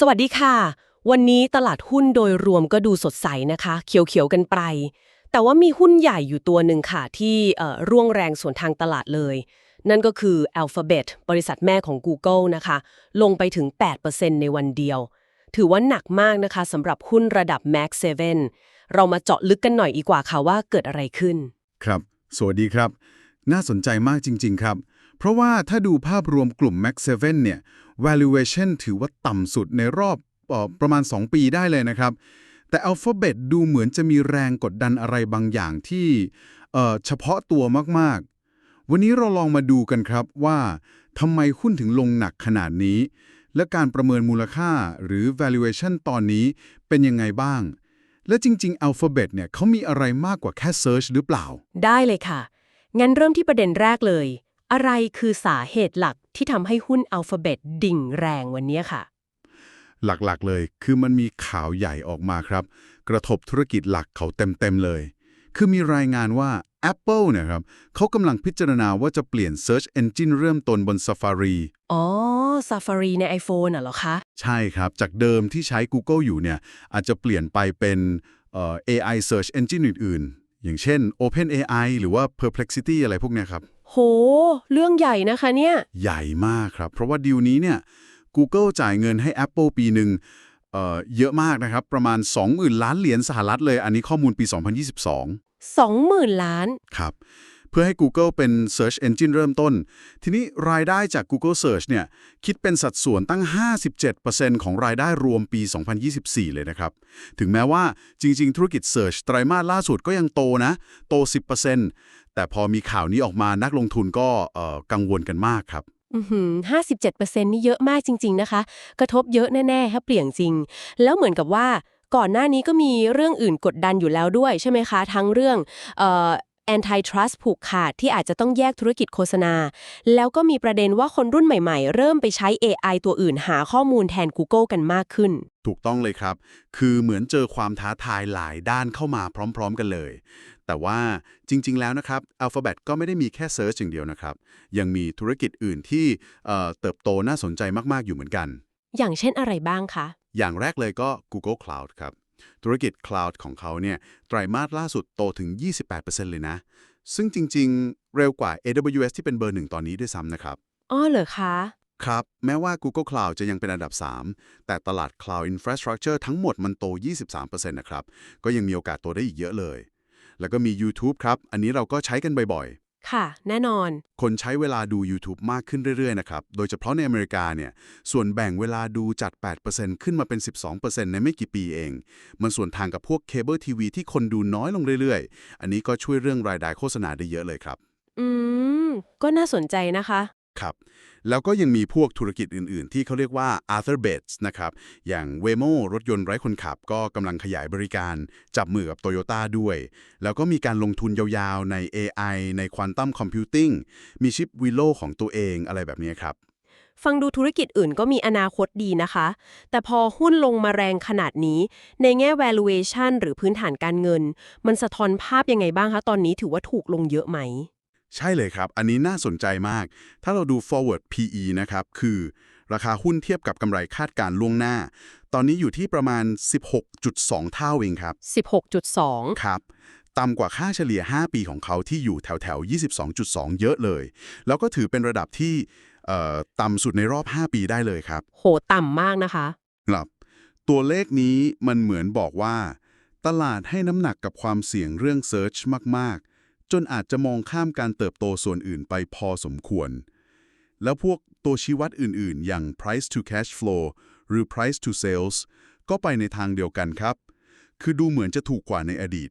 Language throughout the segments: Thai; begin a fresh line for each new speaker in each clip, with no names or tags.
สวัสดีค่ะ วันนี้ตลาดหุ้นโดยรวมก็ดูสดใสนะคะ เขียวๆกันไป แต่ว่ามีหุ้นใหญ่อยู่ตัวหนึ่งค่ะ ที่ร่วงแรงส่วนทางตลาดเลย นั่นก็คือ Alphabet บริษัทแม่ของ Google นะคะ ลงไปถึง 8%ในวันเดียว ถือว่าหนักมากนะคะสำหรับหุ้นระดับ Max 7 เรามาเจาะลึกกันหน่อยดีกว่าค่ะว่าเกิดอะไรขึ้น
ครับ สวัสดีครับ น่าสนใจมากจริง ๆ ครับ เพราะว่าถ้าดูภาพรวมกลุ่ม Max 7เนี่ย valuation ถือว่าต่ำสุดในรอบออประมาณ 2 ปีได้เลยนะครับ แต่ Alphabet ดูเหมือนจะมีแรงกดดันอะไรบางอย่างที่เเฉพาะตัวมากๆ วันนี้เราลองมาดูกันครับว่าทำไมหุ้นถึงลงหนักขนาดนี้ และการประเมินมูลค่าหรือ valuation ตอนนี้เป็นยังไงบ้าง และจริง ๆ Alphabet เนี่ยเขามีอะไรมากกว่าแค่ Search หรือเปล่า
ได้เลยค่ะ งั้นเริ่มที่ประเด็นแรกเลย อะไรคือสาเหตุหลักที่ทำให้หุ้น Alphabet ดิ่งแรงวันนี้ค่ะ
หลักๆเลยคือมันมีข่าวใหญ่ออกมาครับ กระทบธุรกิจหลักเขาเต็มๆเลย คือมีรายงานว่า Apple เนี่ยครับเขากำลังพิจารณาว่าจะเปลี่ยน Search Engine เริ่มต้นบน Safari
อ๋อ Safari ใน iPhone น่ะเหรอคะ
ใช่ครับ จากเดิมที่ใช้ Google อยู่เนี่ย อาจจะเปลี่ยนไปเป็นเอ่อ AI Search Engine อื่นๆ อย่างเช่น OpenAI หรือว่า Perplexity อะไรพวกเนี้ยครับ
โห เรื่องใหญ่นะคะเนี่ย
ใหญ่มากครับ เพราะว่าดีลนี้เนี่ย Google จ่ายเงินให้ Apple ปีหนึ่งเอ่อเยอะมากนะครับ ประมาณ 20,000 ล้านเหรียญสหรัฐเลย อันนี้ข้อมูลปี 2022
20,000 ล้าน
ครับ เพื่อให้ Google เป็น Search Engine เริ่มต้น ทีนี้รายได้จาก Google Search เนี่ย คิดเป็นสัดส่วนตั้ง 57%ของรายได้รวมปี 2024 เลยนะครับ ถึงแม้ว่าจริง ๆ ธุรกิจ Search ไตรมาสล่าสุดก็ยังโตนะ โต 10% แต่พอมีข่าวนี้ออกมานักลงทุนก็เอ่อกังวลกันมากครับ
ห้าสิบเจ็ดเปอร์เซ็นต์นี่เยอะมากจริง ๆ นะคะ กระทบเยอะแน่ๆถ้าเปลี่ยนจริง แล้วเหมือนกับว่าก่อนหน้านี้ก็มีเรื่องอื่นกดดันอยู่แล้วด้วยใช่ไหมคะ ทั้งเรื่องเอ่อ antitrust ผูกขาดที่อาจจะต้องแยกธุรกิจโฆษณา แล้วก็มีประเด็นว่าคนรุ่นใหม่ๆ เริ่มไปใช้ AI ตัวอื่นหาข้อมูลแทน Google กันมากขึ้น
ถูกต้องเลยครับ คือเหมือนเจอความท้าทายหลายด้านเข้ามาพร้อม ๆ กันเลย แต่ว่าจริง ๆ แล้วนะครับ Alphabet ก็ไม่ได้มีแค่ Search อย่างเดียวนะครับ ยังมีธุรกิจอื่นที่เอ่อเติบโตน่าสนใจมากๆอยู่เหมือนกัน
อย่างเช่นอะไรบ้างคะ
อย่างแรกเลยก็ Google Cloud ครับ ธุรกิจ Cloud ของเขาเนี่ยไตรมาสล่าสุดโตถึง 28%เลยนะ ซึ่งจริง ๆ เร็วกว่า AWS ที่เป็นเบอร์หนึ่งตอนนี้ด้วยซ้ำนะครับ
อ้อเหรอคะ
ครับ แม้ว่า Google Cloud จะยังเป็นอันดับ 3 แต่ตลาด Cloud Infrastructure ทั้งหมดมันโต 23%นะครับ ก็ยังมีโอกาสโตได้อีกเยอะเลย แล้วก็มี YouTube ครับ อันนี้เราก็ใช้กันบ่อย
ค่ะ แน่นอน
ๆคนใช้เวลาดู YouTube มากขึ้นเรื่อย ๆ นะครับ โดยเฉพาะในอเมริกาเนี่ย ส่วนแบ่งเวลาดูจาก 8%ขึ้นมาเป็น 12%ในไม่กี่ปีเอง มันส่วนทางกับพวกเคเบิลทีวีที่คนดูน้อยลงเรื่อย ๆ อันนี้ก็ช่วยเรื่องรายได้โฆษณาได้เยอะเลยครับ
อืม ก็น่าสนใจนะคะ
ครับ แล้วก็ยังมีพวกธุรกิจอื่น ๆ ที่เขาเรียกว่า Other Bets นะครับ อย่าง Waymo รถยนต์ไร้คนขับ ก็กำลังขยายบริการ จับมือกับ Toyota ด้วย แล้วก็มีการลงทุนยาวๆ ใน AI ใน Quantum Computing มีชิป Willow ของตัวเองอะไรแบบนี้ครับ
ฟังดูธุรกิจอื่นก็มีอนาคตดีนะคะ แต่พอหุ้นลงมาแรงขนาดนี้ ในแง่ valuation หรือพื้นฐานการเงิน มันสะท้อนภาพยังไงบ้างคะตอนนี้ถือว่าถูกลงเยอะไหม
ใช่เลยครับ อันนี้น่าสนใจมาก ถ้าเราดู forward PE นะครับ คือราคาหุ้นเทียบกับกำไรคาดการณ์ล่วงหน้า ตอนนี้อยู่ที่ประมาณ 16.2 เท่าเองครับ
16.2
ครับ ต่ำกว่าค่าเฉลี่ย 5 ปีของเขาที่อยู่แถวแถวๆ22.2 เยอะเลย แล้วก็ถือเป็นระดับที่เอ่อต่ำสุดในรอบ 5 ปีได้เลยครับ
โห ต่ำมากนะคะ
ครับตัวเลขนี้มันเหมือนบอกว่า ตลาดให้น้ำหนักกับความเสี่ยงเรื่อง Search มากๆ จนอาจจะมองข้ามการเติบโตส่วนอื่นไปพอสมควร แล้วพวกตัวชี้วัดอื่นๆ อย่าง price to cash flow หรือ price to sales ก็ไปในทางเดียวกันครับ คือดูเหมือนจะถูกกว่าในอดีต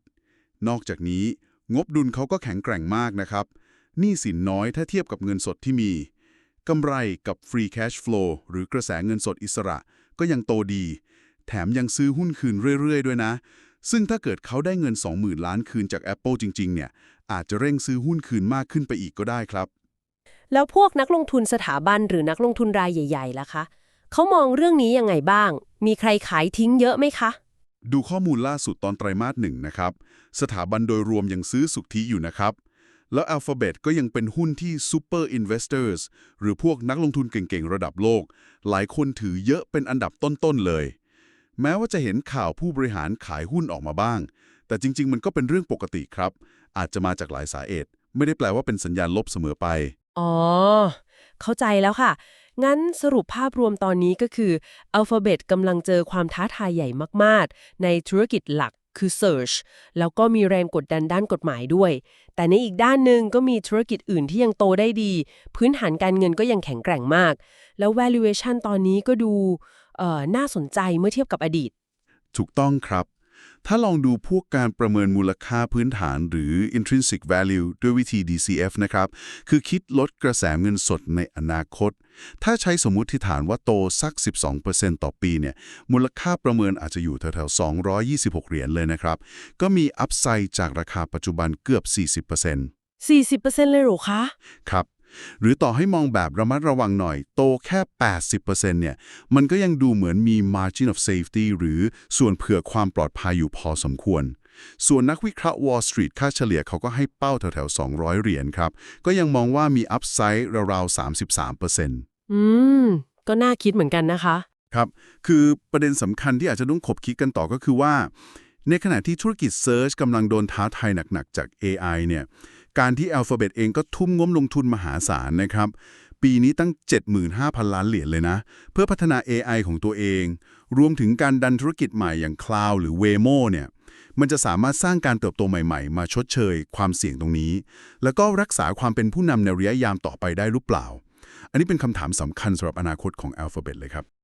นอกจากนี้งบดุลเขาก็แข็งแกร่งมากนะครับหนี้สินน้อยถ้าเทียบกับเงินสดที่มีกำไรกับ free cash flow หรือกระแสเงินสดอิสระก็ยังโตดี แถมยังซื้อหุ้นคืนเรื่อย ๆ ด้วยนะ ซึ่งถ้าเกิดเขาได้เงิน 20,000 ล้านคืนจาก Apple จริง ๆ เนี่ย อาจจะเร่งซื้อหุ้นคืนมากขึ้นไปอีกก็ได้ครับ
แล้วพวกนักลงทุนสถาบันหรือนักลงทุนรายใหญ่ๆล่ะคะเขามองเรื่องนี้ยังไงบ้าง มีใครขายทิ้งเยอะไหมคะ
ดูข้อมูลล่าสุดตอนไตรมาสหนึ่งนะครับ สถาบันโดยรวมยังซื้อสุทธิอยู่นะครับ แล้ว Alphabet ก็ยังเป็นหุ้นที่ Super Investors หรือพวกนักลงทุนเก่งๆ ระดับโลก หลายคนถือเยอะเป็นอันดับต้นๆเลย แม้ว่าจะเห็นข่าวผู้บริหารขายหุ้นออกมาบ้าง แต่จริง ๆ มันก็เป็นเรื่องปกติครับ อาจจะมาจากหลายสาเหตุ ไม่ได้แปลว่าเป็นสัญญาณลบเสมอไป
อ๋อ เข้าใจแล้วค่ะ งั้นสรุปภาพรวมตอนนี้ก็คือ Alphabet กำลังเจอความท้าทายใหญ่มาก ๆ ในธุรกิจหลักคือ Search แล้วก็มีแรงกดดันด้านกฎหมายด้วย แต่ในอีกด้านหนึ่งก็มีธุรกิจอื่นที่ยังโตได้ดี พื้นฐานการเงินก็ยังแข็งแกร่งมาก แล้ว valuation ตอนนี้ก็ดู น่าสนใจเมื่อเทียบกับอดีต
ถูกต้องครับ ถ้าลองดูพวกการประเมินมูลค่าพื้นฐานหรือ intrinsic value ด้วยวิธี DCF นะครับ คือคิดลดกระแสเงินสดในอนาคต ถ้าใช้สมมุติฐานว่าโตสัก 12%ต่อปีเนี่ย มูลค่าประเมินอาจจะอยู่แถวๆ 226 เหรียญเลยนะครับ ก็มีอัพไซด์จากราคาปัจจุบันเกือบ 40%
40%เลยเหรอคะ
ครับ หรือต่อให้มองแบบระมัดระวังหน่อย โตแค่ 80%เนี่ย มันก็ยังดูเหมือนมี margin of safety หรือส่วนเผื่อความปลอดภัยอยู่พอสมควร ส่วนนักวิเคราะห์ Wall Street ค่าเฉลี่ยเขาก็ให้เป้าแถวๆ 200 เหรียญครับ ก็ยังมองว่ามี upside ราวๆ 33%
อืม ก็น่าคิดเหมือนกันนะคะ
ครับ คือประเด็นสำคัญที่อาจจะต้องขบคิดกันต่อก็คือว่า ในขณะที่ธุรกิจ Search กำลังโดนท้าทายหนักๆ จาก AI เนี่ย การที่ Alphabet เองก็ทุ่มงบลงทุนมหาศาลนะครับ ปีนี้ตั้ง 75,000 ล้านเหรียญเลยนะ เพื่อพัฒนา AI ของตัวเอง รวมถึงการดันธุรกิจใหม่อย่าง Cloud หรือ Waymo เนี่ยมันจะสามารถสร้างการเติบโตใหม่ๆ มาชดเชย ความเสี่ยงตรงนี้ แล้วก็รักษาความเป็นผู้นำในระยะยาวต่อไปได้หรือเปล่า อันนี้เป็นคำถามสำคัญสำหรับอนาคตของ Alphabet เลยครับ